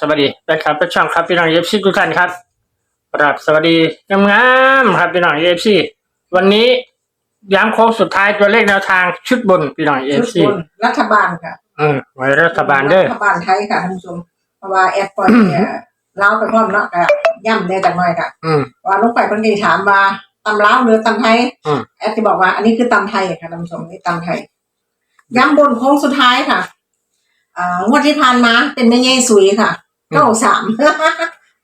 สวัสดีนะครับเป็นช่องครับพี่น้องเอฟซีทุกท่านครับครับสวัสดีงามๆครับพี่น้องเอฟซีวันนี้ย้ำโค้งสุดท้ายตัวเลขแนวทางชุดบนพี่น้องเอชุฟดซีบนรัฐบาลค่ะอืมไว้รัฐบาลเด้อรัฐบาลไทยค่ะท่านผู้ชมเพราะว่าแอดปอยเนี่ยเล้าวไปพร้อมเนาะก็ย่ำได้จากหน่อยค่ะอืมว่าลูกไปคนดีถามว่าตำเล้าวหรือตำไทยอืมแอดจะบอกว่าอันนี้คือตำไทยค่ะท่านผู้ชมนี่ตำไทยย้ำบนโค้งสุดท้ายค่ะอ่างวดที่ผ่านมาเป็นแม่ใหญ่สุยค่ะ เก้าสาม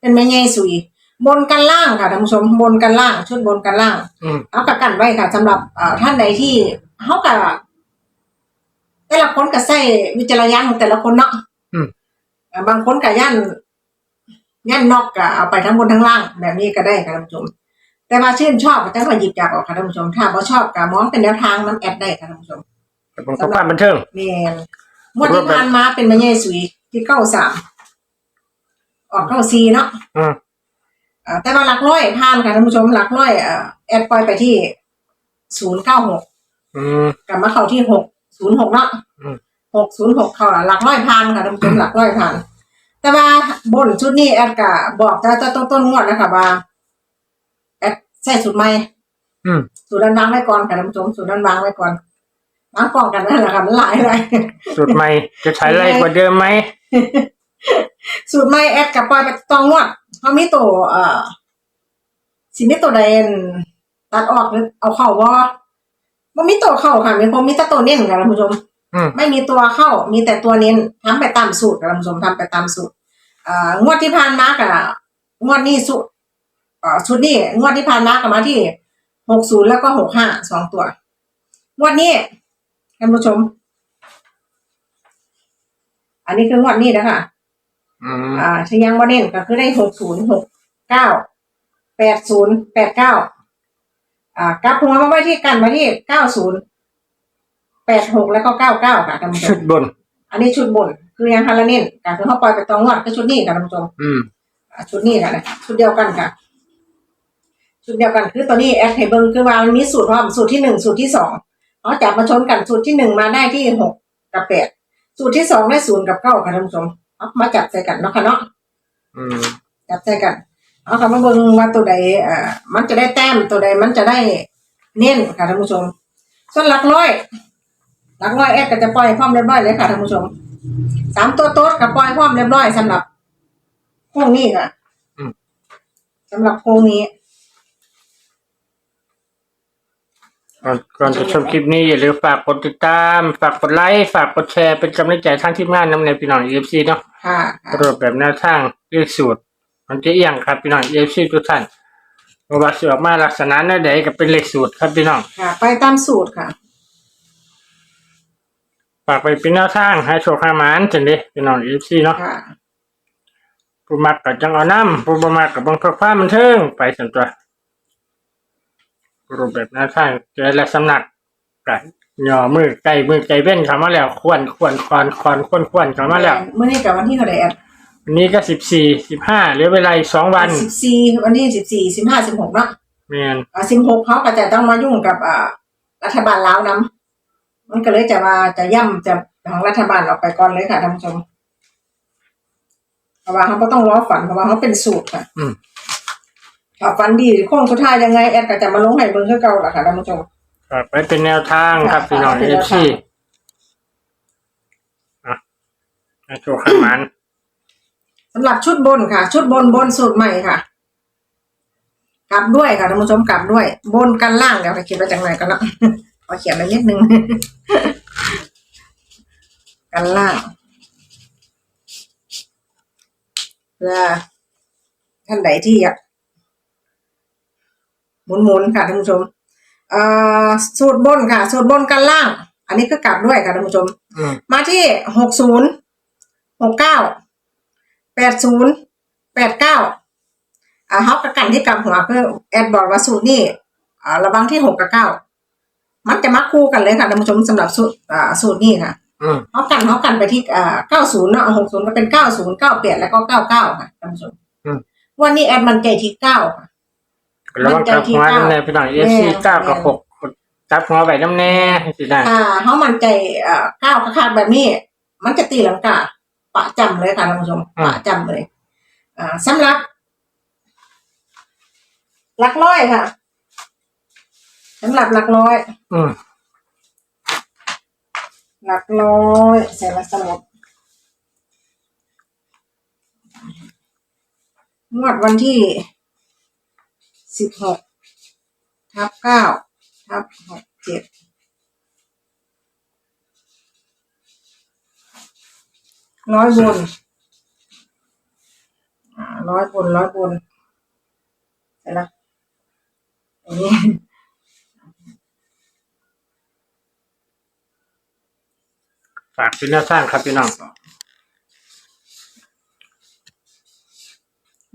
เป็นแม่ใหญ่สุยบนกันล่างค่ะท่านผู้ชมบนกันล่าง ชุดบนกันล่างอืม เอากะกันไว้ค่ะสำหรับเอ่อท่านใดที่เขากะแต่ละคนก็ใส่วิจารณญาณของแต่ละคนเนาะอืมเอ่อบางคนก็ย่านย่านนอกก็เอาไปทั้งบนทั้งล่าง แบบนี้ก็ได้ค่ะท่านผู้ชม แต่ว่าชื่นชอบก็จะมาหยิบจับออกค่ะท่านผู้ชม ถ้าบ่ชอบก็มองเป็นแนวทางน้ำแอดได้ค่ะท่านผู้ชมแต่ผมก็ความบันเทิง แมนงวดที่ผ่านมาเป็นมะเย่สุยที่เก้าสาม ออกเก้าซีเนาะอืมอ่าแต่ว่าหลักร้อยผ่านค่ะท่านผู้ชมหลักร้อยเอ่อแอดปล่อยไปที่ศูนย์เก้าหกอืม กลับมาเข้าที่หกศูนย์หกเนาะอืม หกศูนย์หกเข้าหลักร้อยพันค่ะท่านผู้ชมหลักร้อยพันแต่ว่าบนชุดนี้แอดกะบอกแต่ต้นต้นๆงวดนะคะว่าแอดใส่สูตรใหม่อืม สูตรนั้นวางไว้ก่อนค่ะท่านผู้ชมสูตรนั้นวางไว้ก่อนวางป้องกันนั่นแหละค่ะมันหลายเลยสุดใหม่จะใช้ไรกว่าเดิมไหม สูตรใหม่แอดกับปล่อยไปตองงวดเขามีตัวเอ่อสิมีตัวใดอันตัดออกหรือเอาเข้าว่ามันมีตัวเข้าค่ะมีผมมีแต่ตัวเน้นค่ะท่านผู้ชม อืมไม่มีตัวเข้า มีแต่ตัวเน้นทำไปตามสูตรค่ะท่านผู้ชมทำไปตามสูตรเอ่องวดที่ผ่านมากับงวดนี้สุเอ่อชุดนี้งวดที่ผ่านมากับมาที่หกศูนย์แล้วก็หกห้าสองตัวงวดนี้ท่านผู้ชม อันนี้คืองวดนี้นะคะ อืมอ่าถ้ายังบ่เน้นก็คือได้หกศูนย์หกเก้าแปดศูนย์แปดเก้าอ่ากลับหัวมาไว้ที่กันไว้ที่เก้าศูนย์แปดหกแล้วก็เก้าเก้าค่ะท่านผู้ชชุมดบน อันนี้ชุดบน คือยังฮาราเน้นก็คือเขาปล่อยไปตองงวดก็ชุดนี้ค่ะท่านผู้ชม อืม อ่าชุดนี้ค่ะนะชุดเดียวกันค่ะ ชุดเดียวกันคือตัวนี้แอดไฮเบิงคือว่ามันมีสูตรพร้อมสูตรที่หนึ่งสูตรที่สองเขาจับมาชนกันสูตรที่หนึ่งมาได้ที่หกกับแปดสูตรที่สองได้ศูนย์กับเก้าค่ะท่านผู้ชม เอามาจับใส่กันเนาะค่ะเนาะอืมจับใส่กัน เอาคำว่าเบิ่งว่าตัวใดเอ่อมันจะได้แต้มตัวใดมันจะได้เน้นค่ะท่านผู้ชม ส่วนหลักร้อย หลักร้อยแอดก็จะปล่อยพร้อมเรียบร้อยเลยค่ะท่านผู้ชมสามตัวโต๊ดกับปล่อยพร้อมเรียบร้อยสำหรับพวกนี้ค่ะสำหรับพวกนี้ ก่อนก่อนจะชมคลิปนี้อย่าลืมฝากกดติดตาม ฝากกดไลค์ ฝากกดแชร์เป็นกำลังใจทางทีมงานนำในพี่น้องเอฟซีเนาะค่ะรูปแบบแนวทางเรียกสูตร มันจะเอียงครับพี่น้องเอฟซีทุกท่านเพราะว่าสือออกมาลักษณะนั่นใดก็เป็นเลขสูตรครับพี่น้องค่ะ ไปตามสูตรค่ะ ฝากไปเป็นแนวทางให้โชคให้หมานจังเด้พี่น้องเอฟซีเนาะค่ะผู้มักกับจังเอาน้ำผู้บ่มักกับบังคับความบันเทิงไปสันตัว รูปแบบแนวทางเจอและสำนักกันย่อมือไก่มือไก่เว้นเข้ามาแล้ว ควรควรควรควรควรควรเข้ามาแล้วเมื่อนี้กับวันที่เท่าไหร่แอดวันนี้ก็สิบสี่สิบห้าเหลือเวลาอีกสองวันสิบสี่วันที่สิบสี่สิบห้าสิบหกเนาะเมียนอ่าสิบหกเขาก็จะต้องมายุ่งกับอ่ารัฐบาลลาวนํมันก็เลยจะมาจะย่ำจะของรัฐบาลออกไปก่อนเลยค่ะท่านผู้ชมเพราะว่าเขาก็ต้องรอฝันเพราะว่าเขาเป็นสูตรค่ะอืม ถ้าฝันดีโค้งสุดท้ายยังไงแอดก็จะมาลงให้เบิ่งคือเก่าล่ะค่ะท่านผู้ชมฝากไปเป็นแนวทางครับค่ะพี่น้องเป็นเอแนวฟทางซีอะให้โชคให้หมานสำหรับชุดบนค่ะ ชุดบนบนสูตรใหม่ค่ะ กลับด้วยค่ะท่านผู้ชมกลับด้วย บนกันล่างเดี๋ยวไปเขียนไปจากไหนกันเนาะ ขอเขียนไปนิดนึง กันล่างเพื่อท่านใดที่อยาก หมุนๆค่ะท่านผู้ชมเอ่อสูตรบนค่ะ สูตรบนกันล่าง อันนี้ก็กลับด้วยค่ะท่านผู้ชม อืมมาที่หกศูนย์หกเก้าแปดศูนย์แปดเก้าอ่าเขาประกันที่กำหัวคือแอดบอกว่าสูตรนี่อ่าระวังที่หกกับเก้ามันจะมาคู่กันเลยค่ะท่านผู้ชมสำหรับสูตรอ่าสูตรนี่ค่ะ อืมเขากันเขากันไปที่อ่าเก้าศูนย์เนาะหกศูนย์ก็เป็นเก้าศูนย์เก้าแปดแล้วก็เก้าเก้าค่ะท่านผู้ชมวันนี้แอดมันใจที่เก้าค่ะ ระวังกับหัวน้ำแน่พี่น้องเอฟซีแม่เก้ากับหกจับหัวไว้น้ำแน่สิได้อ่าเขามันใจอ่าเก้าขาดแบบนี้ มันจะตีลังกาปะจำเลยค่ะท่านผู้ชมอืมปะจำเลย อ่าสำหรับหลักร้อยค่ะสำหรับหลักร้อย อืมหลักร้อยใส่ละสมุดงวดวันที่ สิบหกทับเก้าทับหกเจ็ดร้อยบนอ่าร้อยบนร้อยบนเสร็จแล้วอันนี้ฝากเป็นแนวทางครับพี่น้อง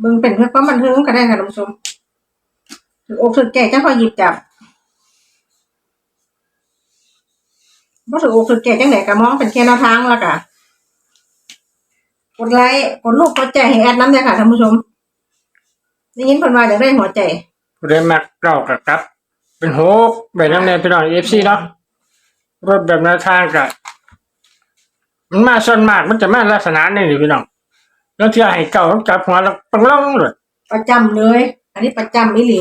มึงเป็นเพื่อความบันเทิงก็ได้ค่ะท่านผู้ชม ถืออกถือแก่จะพอหยิบจับบ่ถืออกถือแก่จังไหนก็มองเป็นแค่แนวทางแล้วก็กดไลค์กดลูกกดใจให้แอดน้ำเนี่ยค่ะท่านผู้ชมได้ยินคนว่าอยากได้หัวใจผู้ใดมักเก่ากับครับ เป็นโฮกแบบนั้นในพี่น้องเอฟซีเนาะรถแบบแนวทางกับมันมาส่วนมากมันจะมาลักษณะนี้นี่พี่น้องแล้วที่ให้เก่าต้องจับหัวแล้วปังล่องเลยประจำเลย อันนี้ประจำอีหลี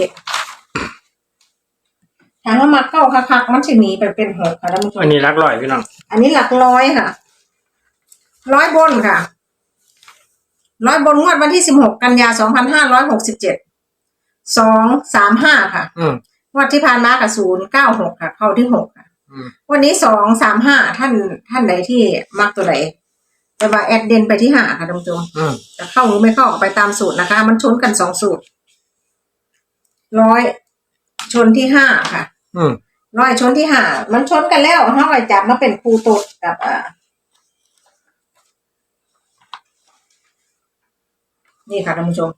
ถามว่ามาเข้าคักๆมันสิหนีไปเป็นหกค่ะท่านผู้ชมอันนี้รักร้อยพี่น้องอันนี้หลักร้อยค่ะ ร้อยบนค่ะ ร้อยบนงวดวันที่สิบหกกันยาสองพันห้าร้อยหกสิบเจ็ดสองสามห้าค่ะ อืม งวดที่ผ่านมากับศูนย์เก้าหกค่ะ เข้าที่หกค่ะ อืม วันนี้สองสามห้าท่านท่านใดที่มักตัวไหนจะมาแอดเดนไปที่ห้าค่ะท่านผู้ชม อืมจะเข้าหรือไม่เข้าออกไปตามสูตรนะคะ มันชนกันสองสูตร ร้อย ชนที่ห้าค่ะ อืมร้อยชนที่ห้ามันชนกันแล้วห้าไปจับมาเป็นครูตดกับอ่านี่ค่ะท่านผู้ชม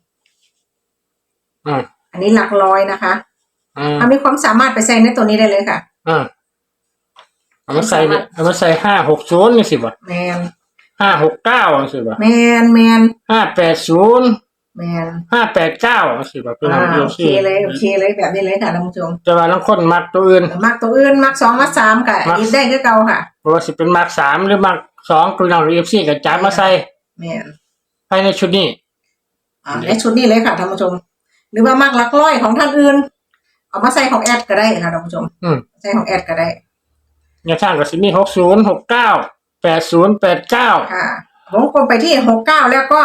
อืมอันนี้หลักร้อยนะคะอืมถ้ามีความสามารถไปใส่ในตัวนี้ได้เลยค่ะ อืมเอามาใส่เนี่ยเอามาใส่ห้าหกศูนย์นี่สิบ่แมนห้าหกเก้าสิบ่แมนแมนห้าแปดศูนย์ แมนห้าแปดเก้าสิบ่พี่น้องอ่าเอโอฟเคซีเลยโอเคเลยแบบนี้เลยค่ะท่านผู้ชมแต่ว่าลังคนมักตัวอื่น มักตัวอื่นมักสองมักสามค่ะมัก ยิบได้คือเก่าค่ะเพราะว่าสิเป็นมักสามหรือมักสองพี่น้องเอฟซีกับจับมาใส่แมนภายในชุดนี้ อ่าในชุดนี้เลยค่ะท่านผู้ชม หรือว่ามักหลักร้อยของท่านอื่น เอามาใส่ของแอดก็ได้ค่ะท่านผู้ชมอืมใส่ของแอดก็ได้แนวทางก็สิมีหกศูนย์หกเก้าแปดศูนย์แปดเก้าค่ะวงกลมไปที่หกเก้าแล้วก็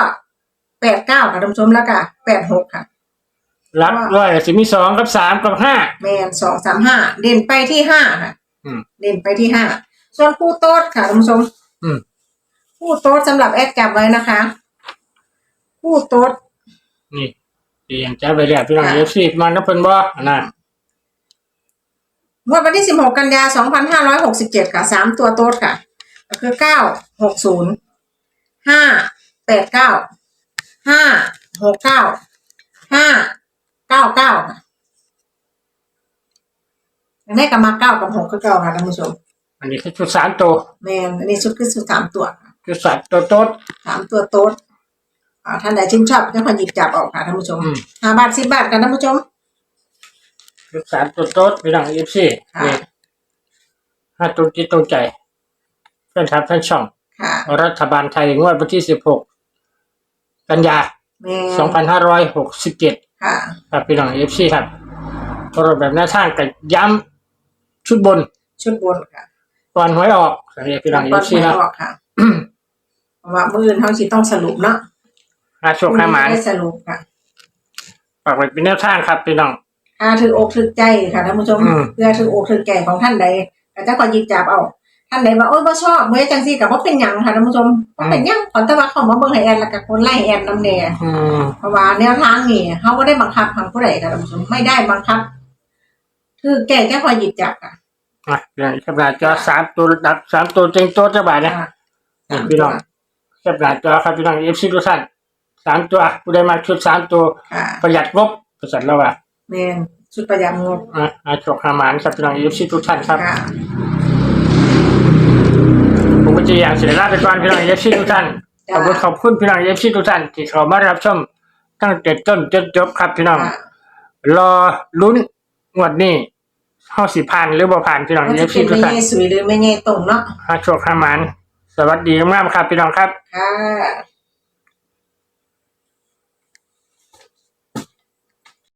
แปดเก้าค่ะท่านผู้ชมแล้วก็แปดหกค่ะ รักร้อยก็สิมีสองกับสามกับห้า แมนสองสามห้าเด่นไปที่ห้าค่ะอืม เด่นไปที่ห้าส่วนคู่โต๊ดค่ะท่านผู้ชม อืม คู่โต๊ดสำหรับแอดจับไว้นะคะ คู่โต๊ด นี่ที่ยังจับไปแล้วพี่น้องค่ะ เอฟซีมันก็เป็นบ่อันนะงวดวันที่สิบหกกันยาสองพันห้าร้อยหกสิบเจ็ดค่ะสามตัวโต๊ดค่ะ ก็คือเก้าหกศูนย์ ห้าแปดเก้าห้าหกเก้าห้าเก้าเก้าค่ะอันนี้ก็มาเก้ากับหกก็เก้าค่ะท่านผู้ชมอันนี้คือชุดสามตัวแมนอันนี้ชุดคือชุดสามตัวค่ะชุดสามตัวโต๊ดสามตัวโต๊ดอ่าท่านใดชื่นชอบก็พอหยิบจับออกค่ะท่านผู้ชมอืมห้าบาทสิบบาทกันท่านผู้ชมชุดสามตัวโต๊ดพี่น้องเอฟซีค่ะนี่ห้าตัวจิตตรงใจเพื่อนทับท่านช่องค่ะรัฐบาลไทยงวดวันที่สิบหก กันยาแมนสองพันห้าร้อยหกสิบเจ็ดค่ะ ครับพี่น้องเอฟซีครับตรวจแบบหน้าทางกับย้ำชุดบนชุดบนค่ะก่อนหวยออกสำหรับพี่น้องเอก่อนฟซีหวยนะออกค่ะ เพราะว่ามืออื่นเขาสิต้องสรุปเนาะอาโชคห้าหมานได้สรุปค่ะ ฝากไว้เป็นแนวทางครับพี่น้องอาถืออกถือใจค่ะท่านผู้ชมอืม เพื่อถืออกถือแก่ของท่านใดก็จะคอยหยิบจับเอา ท่านใดว่าโอ้ยบ่ชอบเมื่อจังซี่กับว่าเป็นหยังค่ะท่านผู้ชมว่าเป็นหยังขอแต่ว่าเขามาเบิ่งให้แอนแล้วก็คนไล่ให้แอนนำแน่อืมเพราะว่าแนวทางนี่เขาก็ได้บังคับทางผู้ใดค่ะท่านผู้ชมไม่ได้บังคับ คือแก่แค่คอยหยิบจับค่ะอะเดี๋ยวขนาดจอสามตัวดับสามตัวเต็งโต๊ะจะบาทนะอ่านี่พี่น้องขนาดจอครับพี่น้องเอฟซีทุกท่านสามตัวผู้ใดมาชุดสามตัวค่ะประหยัดงบประสันแล้วอะแมนชุดประหยัดงบอะอาโชคห้าหมานครับพี่น้องเอฟซีทุกท่านครับ ค่ะ ผมก็จะอยากเสียลาไปก่อนพี่น้องเอฟซีทุกท่านขอบคุณขอบคุณพี่น้องเอฟซีทุกท่านที่เข้ามารับชมตั้งแต่ต้นจนจบครับพี่น้องค่ะรอลุ้นงวดนี้เข้าสิผ่านหรือบ่ผ่านพี่น้องมันเอจะฟเป็ซีนทุกไม่ท่านเง่สุยหรือไม่เง่ตรงเนาะหาโชคหาหมานสวัสดีมากๆครับพี่น้องครับค่ะ